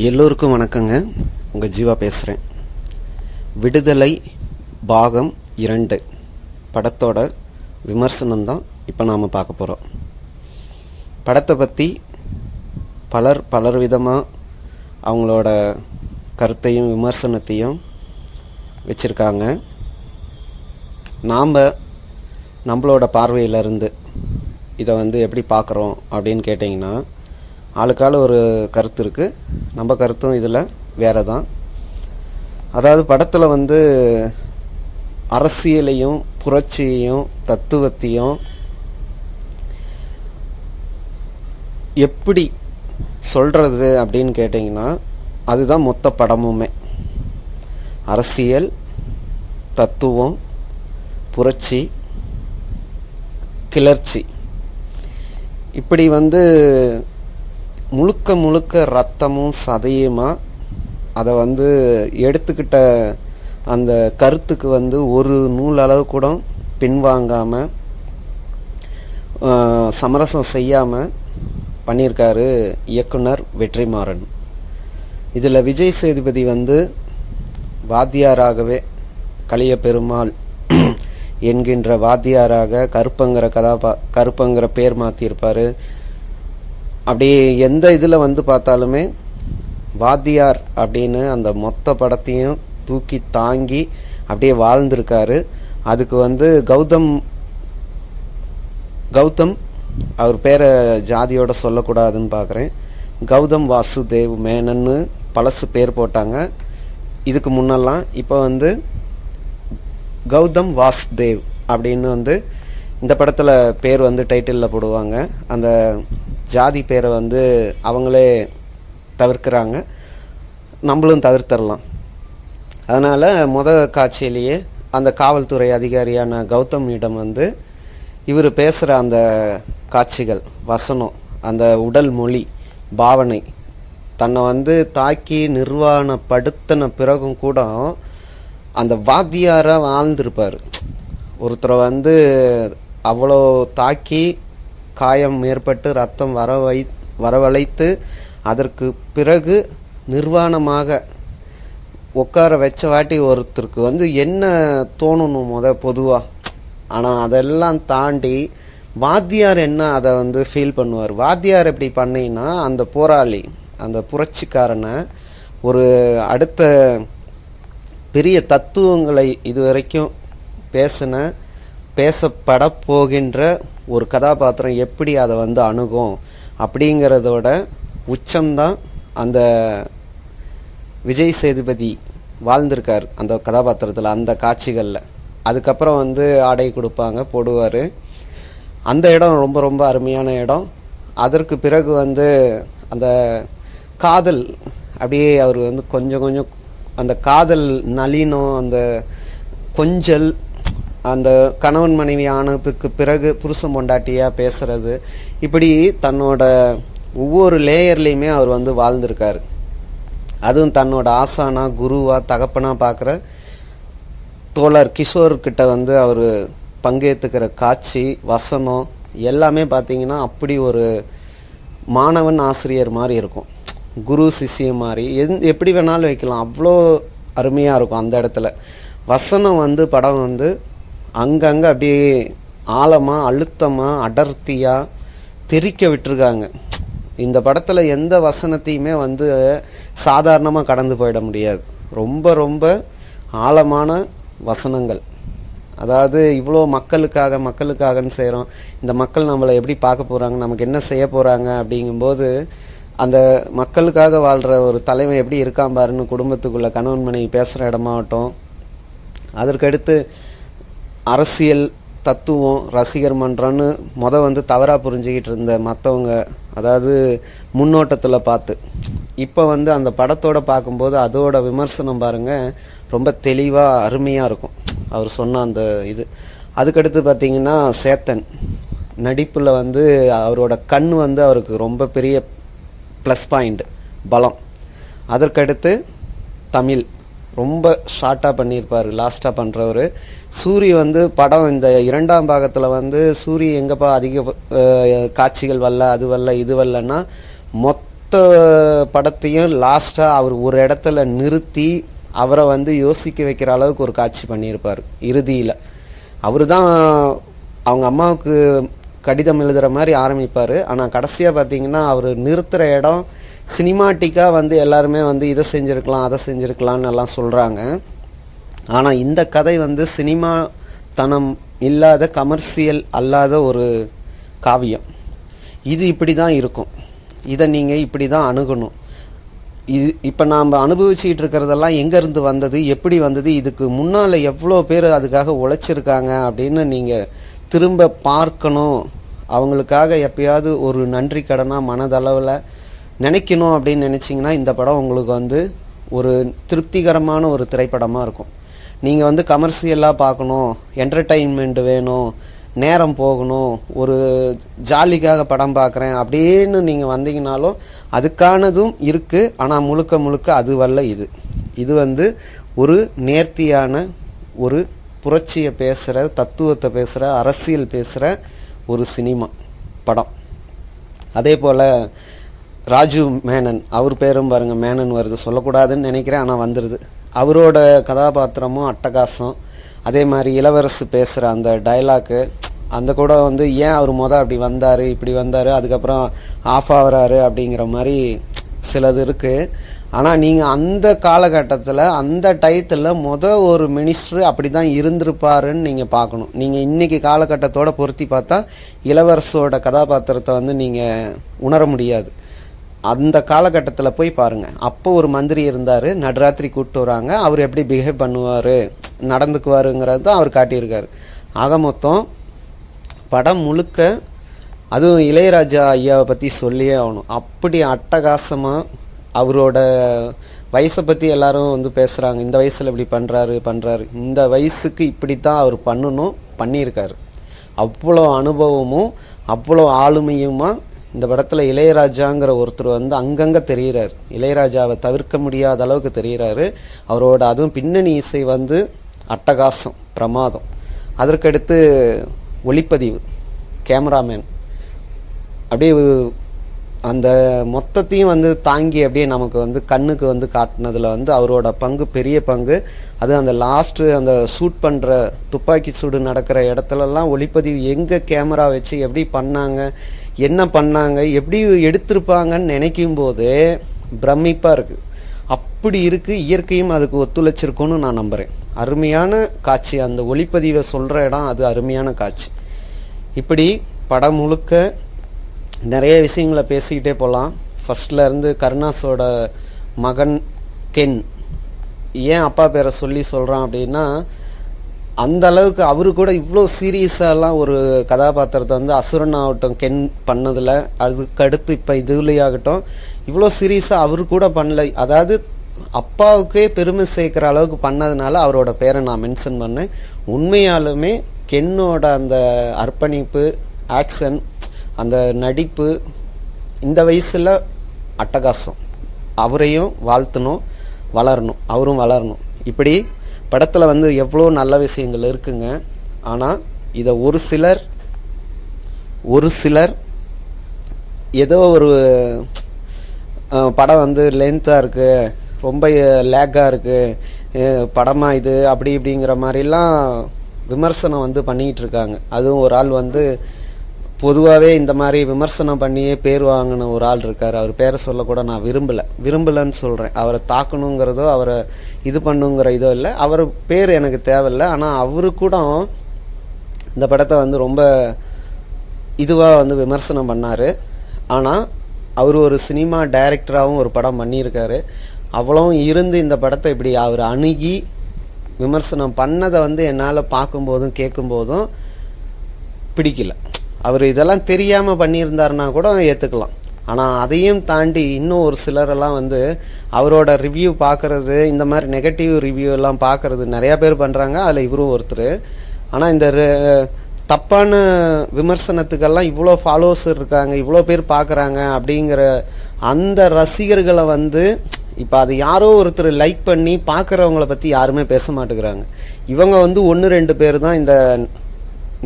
எல்லோருக்கும் வணக்கங்க. உங்கள் ஜீவா பேசுகிறேன் விடுதலை பாகம் இரண்டு. படத்தோட விமர்சனம் தான் இப்போ நாம் பார்க்க போகிறோம் படத்தை பற்றி பலர் பலர் விதமாக அவங்களோட கருத்தையும் விமர்சனத்தையும் வச்சுருக்காங்க. நாம் நம்மளோட பார்வையிலிருந்து இதை வந்து எப்படி பார்க்குறோம் அப்படின்னு கேட்டிங்கன்னா ஆளுக்காள் ஒரு கருத்து இருக்குது நம்ம கருத்தும் இதில் வேறு தான் அதாவது படத்தில் வந்து அரசியலையும் புரட்சியையும் தத்துவத்தையும் எப்படி சொல்கிறது அப்படின்னு கேட்டிங்கன்னா அதுதான் மொத்த படமுமே. அரசியல் தத்துவம் புரட்சி கிளர்ச்சி. இப்படி வந்து முழுக்க முழுக்க ரத்தமும் சதையுமா? அதை வந்து எடுத்துக்கிட்ட அந்த கருத்துக்கு வந்து ஒரு நூல் அளவு கூட பின்வாங்காமல் சமரசம் செய்யாமல் பண்ணியிருக்காரு இயக்குனர் வெற்றிமாறன். இதில் விஜய் சேதுபதி வந்து வாத்தியாராகவே கலிய பெருமாள் என்கின்ற வாத்தியாராக கருப்பங்கிற கதாபா கருப்பங்கிற பேர் மாற்றியிருப்பார் அப்படியே எந்த இதில் வந்து பார்த்தாலுமே வாத்தியார் அப்படின்னு அந்த மொத்த படத்தையும் தூக்கி தாங்கி அப்படியே வாழ்ந்திருக்காரு. அதுக்கு வந்து கௌதம் கௌதம் அவர் பேரை ஜாதியோட சொல்லக்கூடாதுன்னு பார்க்குறேன். கௌதம் வாசுதேவ் மேனன்னு பழசு பேர் போட்டாங்க. இதுக்கு முன்னெல்லாம் இப்போ வந்து கௌதம் வாசுதேவ் அப்படின்னு வந்து இந்த படத்தில் பேர் வந்து டைட்டிலில் போடுவாங்க. அந்த ஜாதி பேரை வந்து அவங்களே தவிர்க்கிறாங்க. நம்மளும் தவிர்த்தரலாம். அதனால் முத காட்சியிலேயே அந்த காவல்துறை அதிகாரியான கௌதமியிடம் வந்து இவர் பேசுகிற அந்த காட்சிகள் வசனம் அந்த உடல் மொழி பாவனை தன்னை வந்து தாக்கி நிர்வாணப்படுத்தின பிறகும் கூட அந்த வாத்தியாராக வாழ்ந்திருப்பார். ஒருத்தரை வந்து அவ்வளோ தாக்கி காயம் ஏற்பட்டு ரத்தம் வரவை வரவழைத்து அதற்கு பிறகு நிர்வாணமாக உட்கார வச்ச வாட்டி ஒருத்தருக்கு வந்து என்ன தோணணும் முத பொதுவாக ஆனால் அதெல்லாம் தாண்டி வாத்தியார் என்ன அதை வந்து ஃபீல் பண்ணுவார். வாத்தியார் எப்படி பண்ணீங்கன்னா அந்த போராளி அந்த புரட்சிக்காரனை ஒரு அடுத்த பெரிய தத்துவங்களை இதுவரைக்கும் பேசின பேசப்பட போகின்ற ஒரு கதாபாத்திரம் எப்படி அதை வந்து அணுகும் அப்படிங்கிறதோட உச்சம்தான் அந்த விஜய் சேதுபதி வாழ்ந்திருக்கார் அந்த கதாபாத்திரத்தில் அந்த காட்சிகளில். அதுக்கப்புறம் வந்து ஆடை கொடுப்பாங்க போடுவார். அந்த இடம் ரொம்ப ரொம்ப அருமையான இடம். அதற்கு பிறகு வந்து அந்த காதல் அப்படியே அவர் வந்து கொஞ்சம் கொஞ்சம் அந்த காதல் நளினம் அந்த கொஞ்சல் அந்த கணவன் மனைவி ஆனதுக்கு பிறகு புருஷன் பொண்டாட்டியாக பேசுறது. இப்படி தன்னோட ஒவ்வொரு லேயர்லேயுமே அவர் வந்து வாழ்ந்திருக்காரு. அதுவும் தன்னோட ஆசானா குருவா தகப்பனா பார்க்குற தோழர் கிஷோர்கிட்ட வந்து அவர் பங்கேற்றுக்கிற காட்சி வசனம் எல்லாமே பார்த்தீங்கன்னா அப்படி ஒரு மாணவன் ஆசிரியர் மாதிரி இருக்கும். குரு சிஷ்யம் மாதிரி. எந் எப்படி வேணாலும் வைக்கலாம். அவ்வளோ அருமையாக இருக்கும் அந்த இடத்துல. வசனம் வந்து படம் வந்து அங்கங்கே அப்படியே ஆழமாக அழுத்தமாக அடர்த்தியாக தெரிக்க விட்டுருக்காங்க. இந்த படத்தில் எந்த வசனத்தையுமே வந்து சாதாரணமாக கடந்து போயிட முடியாது. ரொம்ப ரொம்ப ஆழமான வசனங்கள். அதாவது இவ்வளோ மக்களுக்காக மக்களுக்காகன்னு செய்கிறோம் இந்த மக்கள் நம்மளை எப்படி பார்க்க போகிறாங்க நமக்கு என்ன செய்ய போகிறாங்க அப்படிங்கும்போது அந்த மக்களுக்காக வாழ்கிற ஒரு தலைவன் எப்படி இருக்கான் பாருன்னு குடும்பத்துக்குள்ளே கணவன் மனைவி பேசுகிற இடமாகட்டும் அதற்கடுத்து அரசியல் தத்துவம் ரசிகர் மன்றம்னு முத வந்து தவறாக புரிஞ்சுக்கிட்டு இருந்த மற்றவங்க அதாவது முன்னோட்டத்தில் பார்த்து. இப்போ வந்து அந்த படத்தோட பார்க்கும்போது அதோட விமர்சனம் பாருங்கள் ரொம்ப தெளிவாக அருமையாக இருக்கும். அவர் சொன்ன அந்த இது. அதுக்கடுத்து பார்த்தீங்கன்னா சேத்தன். நடிப்பில் வந்து அவரோட கண் வந்து அவருக்கு ரொம்ப பெரிய ப்ளஸ் பாயிண்ட் பலம். அதற்கடுத்து தமிழ். ரொம்ப ஷார்ட்டாக பண்ணியிருப்பார் லாஸ்ட்டாக பண்ணுறவர் சூரி வந்து படம் இந்த இரண்டாம் பாகத்தில் வந்து சூரி எங்கேப்பா அதிக காட்சிகள் வரல அது வரல இது வரலன்னா மொத்த படத்தையும் லாஸ்ட்டாக அவர் ஒரு இடத்துல நிறுத்தி அவரை வந்து யோசிக்க வைக்கிற அளவுக்கு ஒரு காட்சி பண்ணியிருப்பார் இறுதியில். அவர் தான் அவங்க அம்மாவுக்கு கடிதம் எழுதுகிற மாதிரி ஆரம்பிப்பார். ஆனால் கடைசியாக பார்த்தீங்கன்னா அவர் நிறுத்துகிற இடம் சினிமாட்டிக்காக வந்து எல்லாருமே வந்து இதை செஞ்சுருக்கலாம் அதை செஞ்சுருக்கலான்னு எல்லாம் சொல்கிறாங்க ஆனால் இந்த கதை வந்து சினிமா தனம் இல்லாத கமர்ஷியல் அல்லாத ஒரு காவியம். இது இப்படி தான் இருக்கும். இதை நீங்கள் இப்படி தான் அணுகணும். இது இப்போ நாம் அனுபவிச்சுட்டு இருக்கிறதெல்லாம் எங்கேருந்து வந்தது எப்படி வந்தது இதுக்கு முன்னால் எவ்வளோ பேர் அதுக்காக உழைச்சிருக்காங்க அப்படின்னு நீங்கள் திரும்ப பார்க்கணும். அவங்களுக்காக எப்பயாவது ஒரு நன்றி கடனாக மனதளவில் நினைக்கணும் அப்படின்னு நினச்சிங்கன்னா இந்த படம் உங்களுக்கு வந்து ஒரு திருப்திகரமான ஒரு திரைப்படமாக இருக்கும். நீங்கள் வந்து கமர்ஷியலாக பார்க்கணும் என்டர்டெயின்மெண்ட் வேணும் நேரம் போகணும் ஒரு ஜாலிக்காக படம் பார்க்குறேன் அப்படின்னு நீங்கள் வந்தீங்கனாலும் அதுக்கானதும் இருக்குது ஆனால் முழுக்க முழுக்க அதுவல்ல இது. இது வந்து ஒரு நேர்த்தியான ஒரு புரட்சியை பேசுகிற தத்துவத்தை பேசுகிற அரசியல் பேசுகிற ஒரு சினிமா படம். அதே போல் ராஜு மேனன். அவர் பேரும் பாருங்கள் மேனன் வருது. சொல்லக்கூடாதுன்னு நினைக்கிறேன் ஆனால் வந்துடுது அவரோட கதாபாத்திரமும் அட்டகாசம். அதே மாதிரி இளவரசு பேசுகிற அந்த டைலாக்கு அந்த கூட வந்து ஏன் அவர் மொதல் அப்படி வந்தார் இப்படி வந்தார் அதுக்கப்புறம் ஆஃப் ஆகிறாரு அப்படிங்கிற மாதிரி சிலது இருக்குது ஆனால் நீங்கள் அந்த காலகட்டத்தில் அந்த டயத்தில் மொதல் ஒரு மினிஸ்டர் அப்படி தான் இருந்திருப்பாருன்னு நீங்கள் பார்க்கணும். நீங்கள் இன்றைக்கி காலகட்டத்தோட பொருத்தி பார்த்தா இளவரசோட கதாபாத்திரத்தை வந்து நீங்கள் உணர முடியாது. அந்த காலகட்டத்தில் போய் பாருங்கள் அப்போ ஒரு மந்திரி இருந்தார் நடுராத்திரி கூப்பிட்டு வராங்க. அவர் எப்படி பிஹேவ் பண்ணுவார் நடந்துக்குவாருங்கிறது தான் அவர் காட்டியிருக்காரு. ஆக மொத்தம் படம் முழுக்க அதுவும் இளையராஜா ஐயாவை பற்றி சொல்லியே ஆகணும். அப்படி அட்டகாசமாக அவரோட வயசை பற்றி எல்லாரும் வந்து பேசுகிறாங்க இந்த வயசில் இப்படி பண்ணுறாரு பண்ணுறாரு இந்த வயசுக்கு இப்படி தான் அவர் பண்ணணும் பண்ணியிருக்காரு. அவ்வளோ அனுபவமும் அவ்வளோ ஆளுமையுமாக இந்த படத்தில் இளையராஜாங்கிற ஒருத்தர் வந்து அங்கங்கே தெரிகிறார் இளையராஜாவை தவிர்க்க முடியாத அளவுக்கு தெரிகிறாரு அவரோட அதுவும் பின்னணி இசை வந்து அட்டகாசம் பிரமாதம். அதற்கடுத்து ஒளிப்பதிவு கேமராமேன். அப்படியே அந்த மொத்தத்தையும் வந்து தாங்கி அப்படியே நமக்கு வந்து கண்ணுக்கு வந்து காட்டினதில் வந்து அவரோட பங்கு பெரிய பங்கு. அது அந்த லாஸ்ட்டு அந்த ஷூட் பண்ணுற துப்பாக்கி சூடு நடக்கிற இடத்துலலாம் ஒளிப்பதிவு எங்கே கேமரா வச்சு எப்படி பண்ணாங்க என்ன பண்ணாங்க எப்படி எடுத்திருப்பாங்கன்னு நினைக்கும் போதே பிரமிப்பாக இருக்குது அப்படி இருக்குது இயற்கையும் அதுக்கு ஒத்துழைச்சிருக்குன்னு நான் நம்புகிறேன் அருமையான காட்சி அந்த ஒளிப்பதிவை சொல்கிற இடம் அது அருமையான காட்சி. இப்படி படம் முழுக்க நிறைய விஷயங்களை பேசிக்கிட்டே போகலாம் ஃபஸ்ட்லேருந்து கருணாஸோட மகன் கென். ஏன் அப்பா பேரை சொல்லி சொல்கிறான் அப்படின்னா அந்த அளவுக்கு அவரு கூட இவ்வளோ சீரியஸாலாம் ஒரு கதாபாத்திரத்தை வந்து அசுரன் ஆகட்டும் கென் பண்ணதில் அதுக்கடுத்து இப்போ இதுலேயாகட்டும் இவ்வளோ சீரியஸாக அவரு கூட பண்ணல. அதாவது அப்பாவுக்கே பெருமை சேர்க்குற அளவுக்கு பண்ணதுனால அவரோட பேரை நான் மென்ஷன் பண்ணேன். உண்மையாலுமே கென்னோட அந்த அர்ப்பணிப்பு ஆக்ஷன் அந்த நடிப்பு இந்த வயசில் அட்டகாசம். அவரையும் வாழ்த்தணும் வளரணும் அவரும் வளரணும். இப்படி படத்தில் வந்து எவ்வளோ நல்ல விஷயங்கள் இருக்குங்க. ஆனால் இதை ஒரு சிலர் ஒரு சிலர் ஏதோ ஒரு படம் வந்து லென்த்தாக இருக்குது ரொம்ப லேக்காக இருக்குது படமாக இது அப்படி இப்படிங்கிற மாதிரிலாம் விமர்சனம் வந்து பண்ணிக்கிட்டு இருக்காங்க. அதுவும் ஒரு ஆள் வந்து பொதுவாகவே இந்த மாதிரி விமர்சனம் பண்ணியே பேர் வாங்கின ஒரு ஆள் இருக்கார். அவர் பேரை சொல்லக்கூட நான் விரும்பலை. விரும்பலைன்னு சொல்கிறேன் அவரை தாக்கணுங்கிறதோ அவரை இது பண்ணுங்கிற இதோ இல்லை. அவர் பேர் எனக்கு தேவையில்லை. ஆனால் அவரு கூட இந்த படத்தை வந்து ரொம்ப இதுவாக வந்து விமர்சனம் பண்ணார். ஆனால் அவர் ஒரு சினிமா டைரக்டராகவும் ஒரு படம் பண்ணியிருக்காரு. அவ்வளவும் இருந்து இந்த படத்தை இப்படி அவர் அணுகி விமர்சனம் பண்ணதை வந்து என்னால் பார்க்கும்போதும் கேட்கும்போதும் பிடிக்கல. அவர் இதெல்லாம் தெரியாமல் பண்ணியிருந்தாருன்னா கூட ஏற்றுக்கலாம் ஆனால் அதையும் தாண்டி இன்னும் ஒரு சிலரெல்லாம் வந்து அவரோட ரிவ்யூ பார்க்கறது இந்த மாதிரி நெகட்டிவ் ரிவ்யூ எல்லாம் பார்க்கறது நிறையா பேர் பண்ணுறாங்க அதில் இவரும் ஒருத்தர். ஆனால் இந்த தப்பான விமர்சனத்துக்கெல்லாம் இவ்வளோ ஃபாலோவர்ஸ் இருக்காங்க இவ்வளோ பேர் பார்க்குறாங்க அப்படிங்கிற அந்த ரசிகர்களை வந்து இப்போ அது யாரோ ஒருத்தர் லைக் பண்ணி பார்க்குறவங்கள பற்றி யாருமே பேச மாட்டேங்கிறாங்க. இவங்க வந்து ஒன்று ரெண்டு பேர் தான் இந்த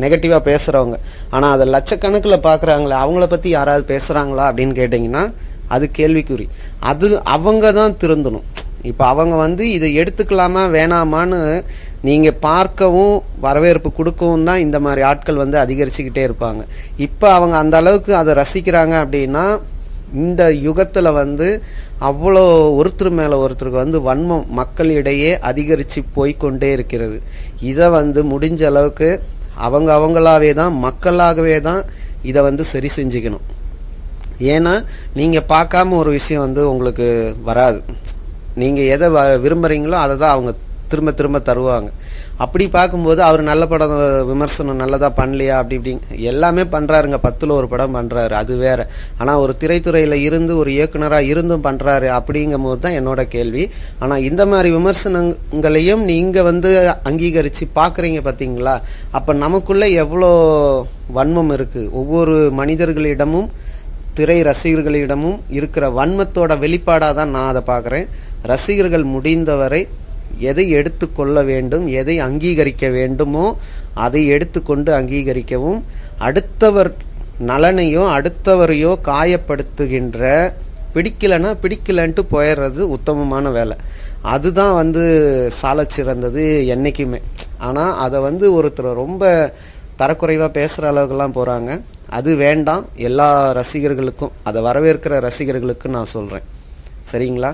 நெகட்டிவாக பேசுகிறவங்க ஆனால் அதை லட்சக்கணக்கில் பார்க்குறாங்களே அவங்கள பற்றி யாராவது பேசுகிறாங்களா அப்படின்னு கேட்டிங்கன்னா அது கேள்விக்குறி. அது அவங்க தான் திருந்தணும். இப்போ அவங்க வந்து இதை எடுத்துக்கலாமா வேணாமான்னு நீங்கள் பார்க்கவும் வரவேற்பு கொடுக்கவும் தான் இந்த மாதிரி ஆட்கள் வந்து அதிகரிச்சுக்கிட்டே இருப்பாங்க. இப்போ அவங்க அந்த அளவுக்கு அதை ரசிக்கிறாங்க அப்படின்னா இந்த யுகத்தில் வந்து அவ்வளோ ஒருத்தர் மேலே ஒருத்தருக்கு வந்து வன்மம் மக்களிடையே அதிகரித்து போய்க்கொண்டே இருக்கிறது. இதை வந்து முடிஞ்ச அளவுக்கு அவங்க அவங்களாவே தான் மக்களாகவே தான் இதை வந்து சரி செஞ்சுக்கணும். ஏன்னா நீங்கள் பார்க்காம ஒரு விஷயம் வந்து உங்களுக்கு வராது. நீங்கள் எதை வ- விரும்புகிறீங்களோ அதை தான் அவங்க திரும்ப திரும்ப தருவாங்க. அப்படி பார்க்கும்போது அவர் நல்ல படம் விமர்சனம் நல்லதாக பண்ணலையா அப்படி இப்படி. எல்லாமே பண்ணுறாருங்க பத்தில் ஒரு படம் பண்ணுறாரு அது வேறு. ஆனால் ஒரு திரைத்துறையில் இருந்து ஒரு இயக்குனராக இருந்தும் பண்ணுறாரு அப்படிங்கும் போது தான் என்னோட கேள்வி. ஆனால் இந்த மாதிரி விமர்சனங்களையும் நீங்கள் வந்து அங்கீகரித்து பார்க்குறீங்க பார்த்தீங்களா? அப்போ நமக்குள்ளே எவ்வளோ வன்மம் இருக்குது ஒவ்வொரு மனிதர்களிடமும் திரை ரசிகர்களிடமும் இருக்கிற வன்மத்தோட வெளிப்பாடாக தான் நான் அதை பார்க்குறேன். ரசிகர்கள் முடிந்தவரை எதை எடுத்துக்கொள்ள வேண்டும் எதை அங்கீகரிக்க வேண்டுமோ அதை எடுத்துக்கொண்டு அங்கீகரிக்கவும். அடுத்தவர் நலனையோ அடுத்தவரையோ காயப்படுத்துகின்ற பிடிக்கலைன்னா பிடிக்கலன்ட்டு போயிடுறது உத்தமமான வேலை. அதுதான் வந்து சாலச் சிறந்தது என்றைக்குமே ஆனால் அதை வந்து ஒருத்தர் ரொம்ப தரக்குறைவாக பேசுகிற அளவுக்குலாம் போகிறாங்க அது வேண்டாம். எல்லா ரசிகர்களுக்கும் அதை வரவேற்கிற ரசிகர்களுக்கும் நான் சொல்கிறேன் சரிங்களா?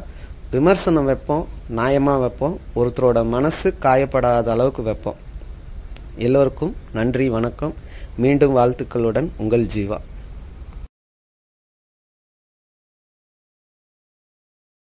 விமர்சனம் வைப்போம். நியாயமாக வைப்போம். ஒருத்தரோட மனசு காயப்படாத அளவுக்கு வைப்போம். எல்லோருக்கும் நன்றி வணக்கம். மீண்டும் வாழ்த்துக்களுடன் உங்கள் ஜீவா.